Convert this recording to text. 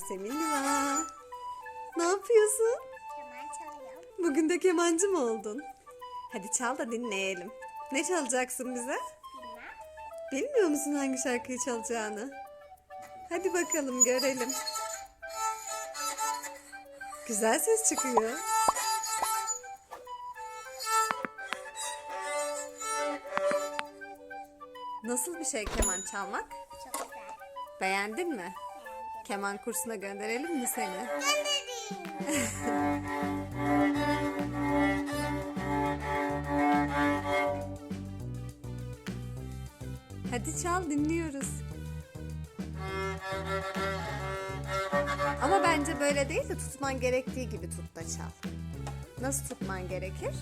Yasemin Liva. Ne yapıyorsun? Keman çalıyorum. Bugün de kemancı mı oldun? Hadi çal da dinleyelim. Ne çalacaksın bize? Bilmem. Bilmiyor musun hangi şarkıyı çalacağını? Hadi bakalım görelim. Güzel ses çıkıyor. Nasıl bir şey keman çalmak? Çok güzel. Beğendin mi? Keman kursuna gönderelim mi seni? Hadi çal dinliyoruz. Ama bence böyle değil de tutman gerektiği gibi tut da çal. Nasıl tutman gerekir?